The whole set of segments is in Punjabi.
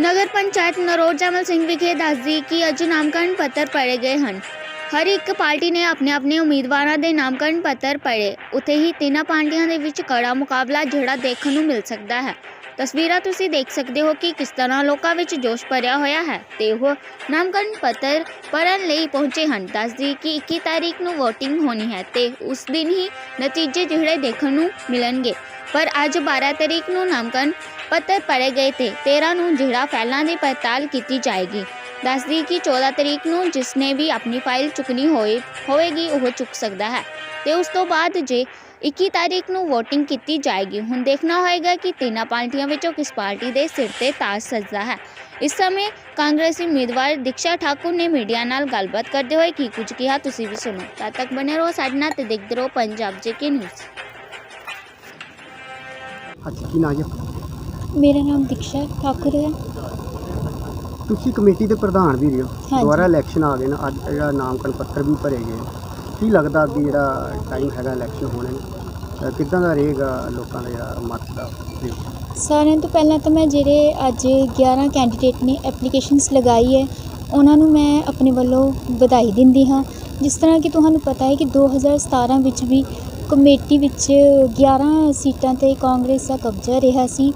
ਨਗਰ ਪੰਚਾਇਤ ਨਰੋਟ ਜਮਲ ਸਿੰਘ ਵਿਖੇ ਦੱਸਦੀ ਕਿ ਅੱਜ ਨਾਮਕਰਨ ਪੱਤਰ ਪੜੇ ਗਏ ਹਨ। ਹਰ ਇੱਕ ਪਾਰਟੀ ਨੇ ਆਪਣੇ ਆਪਣੇ ਉਮੀਦਵਾਰਾਂ ਦੇ ਨਾਮਕਰਨ ਪੱਤਰ ਪੜੇ ਉੱਥੇ ਹੀ ਤਿੰਨਾਂ ਪਾਰਟੀਆਂ ਦੇ ਵਿੱਚ ਕੜਾ ਮੁਕਾਬਲਾ ਜਿਹੜਾ ਦੇਖਣ ਨੂੰ ਮਿਲ ਸਕਦਾ ਹੈ। ਤਸਵੀਰਾਂ ਤੁਸੀਂ ਦੇਖ ਸਕਦੇ ਹੋ ਕਿ ਕਿਸ ਤਰ੍ਹਾਂ ਲੋਕਾਂ ਵਿੱਚ ਜੋਸ਼ ਭਰਿਆ ਹੋਇਆ ਹੈ ਤੇ ਉਹ ਨਾਮਕਰਨ ਪੱਤਰ ਪੜਨ ਲਈ ਪਹੁੰਚੇ ਹਨ। ਦੱਸਦੀ ਕਿ 21 ਤਾਰੀਖ ਨੂੰ VOTING ਹੋਣੀ ਹੈ ਤੇ ਉਸ ਦਿਨ ਹੀ ਨਤੀਜੇ ਜਿਹੜੇ ਦੇਖਣ ਨੂੰ ਮਿਲਣਗੇ। ਪਰ ਅੱਜ 12 ਤਾਰੀਖ ਨੂੰ ਨਾਮਕਰਨ ਪੱਤਰ ਪੜੇ ਗਏ ਤੇ 13 ਨੂੰ ਜਿਹੜਾ ਫਾਈਲਾਂ ਦੀ ਪੜਤਾਲ ਕੀਤੀ ਜਾਏਗੀ। ਦੱਸਦੀ ਕਿ 14 ਤਰੀਕ ਨੂੰ ਜਿਸ ਨੇ ਵੀ ਆਪਣੀ ਫਾਈਲ ਚੁੱਕਣੀ ਹੋਏ ਹੋਵੇਗੀ, ਉਹ ਚੁੱਕ ਸਕਦਾ ਹੈ। ਤੇ ਉਸ ਤੋਂ ਬਾਅਦ ਜੇ 21 ਤਾਰੀਖ ਨੂੰ VOTING ਕੀਤੀ ਜਾਏਗੀ। ਹੁਣ ਦੇਖਣਾ ਹੋਏਗਾ ਕਿ ਤਿੰਨਾਂ ਪਾਰਟੀਆਂ ਵਿੱਚੋਂ ਕਿਸ ਪਾਰਟੀ ਦੇ ਸਿਰ ਤੇ ਤਾਜ ਸਜਦਾ ਹੈ। ਇਸ ਸਮੇਂ ਕਾਂਗਰਸੀ ਉਮੀਦਵਾਰ ਦੀਕਸ਼ਾ ਠਾਕੁਰ ਨੇ ਮੀਡੀਆ ਨਾਲ ਗੱਲਬਾਤ ਕਰਦੇ ਹੋਏ ਕੀ ਕੁਝ ਕਿਹਾ ਤੁਸੀਂ ਵੀ ਸੁਣੋ। ਤਦ ਤੱਕ ਬਨੇ ਰਹੋ ਸਾਡੇ ਨਾਲ ਤੇ ਦੇਖਦੇ ਰਹੋ ਪੰਜਾਬ ਜੇਕੇ ਨਿਊਜ਼। ਅੱਛਾ ਕੀ ਨਾਂ ਜੀ ਮੇਰਾ ਨਾਮ ਦੀਕਸ਼ਾ ਠਾਕੁਰ ਹੈ। ਤੁਸੀਂ ਕਮੇਟੀ ਦੇ ਪ੍ਰਧਾਨ ਵੀ ਰਹੇ ਹੋ। ਹਾਂਜੀ। ਦੁਬਾਰਾ ਇਲੈਕਸ਼ਨ ਆ ਗਏ ਨਾ ਅੱਜ ਜਿਹੜਾ ਨਾਮਕਰਨ ਪੱਤਰ ਵੀ ਭਰੇ ਗਏ ਕੀ ਲੱਗਦਾ ਵੀ ਜਿਹੜਾ ਟਾਈਮ ਹੈਗਾ ਇਲੈਕਸ਼ਨ ਹੋਣੇ ਨੂੰ? ਕਿੱਦਾਂ ਦਾ ਰਹੇਗਾ ਲੋਕਾਂ ਦਾ ਜਿਹੜਾ ਮਤ ਦਾ? ਸਾਰਿਆਂ ਤੋਂ ਪਹਿਲਾਂ ਤਾਂ ਮੈਂ ਜਿਹੜੇ ਅੱਜ 11 ਕੈਂਡੀਡੇਟ ਨੇ ਐਪਲੀਕੇਸ਼ਨਸ ਲਗਾਈ ਹੈ, ਉਹਨਾਂ ਨੂੰ ਮੈਂ ਆਪਣੇ ਵੱਲੋਂ ਵਧਾਈ ਦਿੰਦੀ ਹਾਂ। ਜਿਸ ਤਰ੍ਹਾਂ ਕਿ ਤੁਹਾਨੂੰ ਪਤਾ ਹੈ ਕਿ 2017 ਵਿੱਚ ਵੀ ਕਮੇਟੀ ਵਿੱਚ 11 ਸੀਟਾਂ ਤੇ ਕਾਂਗਰਸ ਦਾ ਕਬਜ਼ਾ ਰਿਹਾ ਸੀ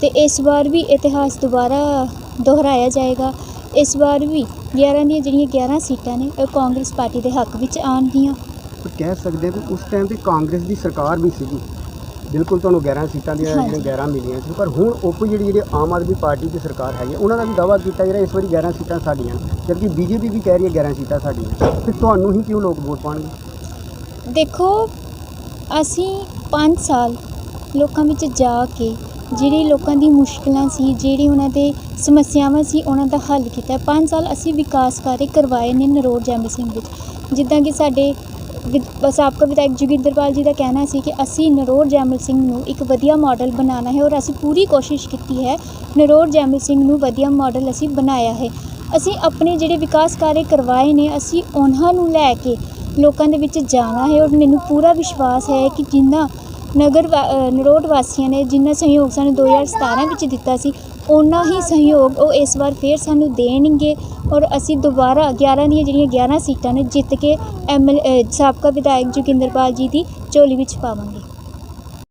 ਤੇ ਇਸ ਵਾਰ ਵੀ ਇਤਿਹਾਸ ਦੁਬਾਰਾ ਦੁਹਰਾਇਆ ਜਾਏਗਾ। ਇਸ ਵਾਰ ਵੀ 11 ਦੀਆਂ ਜਿਹੜੀਆਂ 11 ਸੀਟਾਂ ਨੇ ਉਹ ਕਾਂਗਰਸ ਪਾਰਟੀ ਦੇ ਹੱਕ ਵਿੱਚ ਆਉਣਗੀਆਂ ਪਰ ਕਹਿ ਸਕਦੇ ਹਾਂ ਕਿ ਉਸ ਟਾਈਮ ਤੇ ਕਾਂਗਰਸ ਦੀ ਸਰਕਾਰ ਵੀ ਸੀਗੀ। ਬਿਲਕੁਲ ਤੁਹਾਨੂੰ 11 ਸੀਟਾਂ ਦੀਆਂ। ਜਿਹੜੀਆਂ 11 ਮਿਲੀਆਂ ਸੀ ਪਰ ਹੁਣ ਓਪੋ ਜਿਹੜੀ ਜਿਹੜੀ ਆਮ ਆਦਮੀ ਪਾਰਟੀ ਦੀ ਸਰਕਾਰ ਹੈਗੀ ਉਹਨਾਂ ਦਾ ਵੀ ਦਾਅਵਾ ਕੀਤਾ ਜਿਹੜਾ ਇਸ ਵਾਰੀ 11 ਸੀਟਾਂ ਸਾਡੀਆਂ ਜਦਕਿ ਬੀਜੇਪੀ ਵੀ ਕਹਿ ਰਹੀ ਹੈ 11 ਸੀਟਾਂ ਸਾਡੀਆਂ। ਫਿਰ ਤੁਹਾਨੂੰ ਹੀ ਕਿਉਂ ਲੋਕ ਵੋਟ ਪਾਉਣਗੇ? ਦੇਖੋ ਅਸੀਂ 5 ਸਾਲ ਲੋਕਾਂ ਵਿੱਚ ਜਾ ਕੇ ਜਿਹੜੇ ਲੋਕਾਂ ਦੀ ਮੁਸ਼ਕਲਾਂ ਸੀ, ਜਿਹੜੀ ਉਹਨਾਂ ਦੇ ਸਮੱਸਿਆਵਾਂ ਸੀ, ਉਹਨਾਂ ਦਾ ਹੱਲ ਕੀਤਾ। 5 ਸਾਲ ਅਸੀਂ ਵਿਕਾਸ ਕਾਰਜ ਕਰਵਾਏ ਨੇ ਨਰੋੜ ਜੈਮਲ ਸਿੰਘ ਵਿੱਚ। ਜਿੱਦਾਂ ਕਿ ਸਾਡੇ ਵਿਦ- ਸਾਬਕਾ ਵਿਧਾਇਕ ਜੋਗਿੰਦਰਪਾਲ ਜੀ ਦਾ ਕਹਿਣਾ ਸੀ ਕਿ ਅਸੀਂ ਨਰੋੜ ਜੈਮਲ ਸਿੰਘ ਨੂੰ ਇੱਕ ਵਧੀਆ ਮਾਡਲ ਬਣਾਉਣਾ ਹੈ ਔਰ ਅਸੀਂ ਪੂਰੀ ਕੋਸ਼ਿਸ਼ ਕੀਤੀ ਹੈ, ਨਰੋੜ ਜੈਮਲ ਸਿੰਘ ਨੂੰ ਵਧੀਆ ਮਾਡਲ ਅਸੀਂ ਬਣਾਇਆ ਹੈ। ਅਸੀਂ ਆਪਣੇ ਜਿਹੜੇ ਵਿਕਾਸ ਕਾਰਜ ਕਰਵਾਏ ਨੇ, ਅਸੀਂ ਉਹਨਾਂ ਨੂੰ ਲੈ ਕੇ ਲੋਕਾਂ ਦੇ ਵਿੱਚ ਜਾਣਾ ਹੈ ਔਰ ਮੈਨੂੰ ਪੂਰਾ ਵਿਸ਼ਵਾਸ ਹੈ ਕਿ ਜਿੰਨਾ ਨਗਰ ਵਾ- ਨਰੋਟ ਵਾਸੀਆਂ ਨੇ ਜਿੰਨਾ ਸਹਿਯੋਗ ਸਾਨੂੰ 2017 ਵਿੱਚ ਦਿੱਤਾ ਸੀ ਉਹਨਾਂ ਹੀ ਸਹਿਯੋਗ ਉਹ ਇਸ ਵਾਰ ਫੇਰ ਸਾਨੂੰ ਦੇਣਗੇ ਔਰ ਅਸੀਂ ਦੁਬਾਰਾ 11 ਦੀਆਂ ਜਿਹੜੀਆਂ 11 ਸੀਟਾਂ ਨੇ ਜਿੱਤ ਕੇ ਐਮ ਸਾਬਕਾ ਵਿਧਾਇਕ ਜੋਗਿੰਦਰਪਾਲ ਜੀ ਦੀ ਝੋਲੀ ਵਿੱਚ ਪਾਵਾਂਗੇ।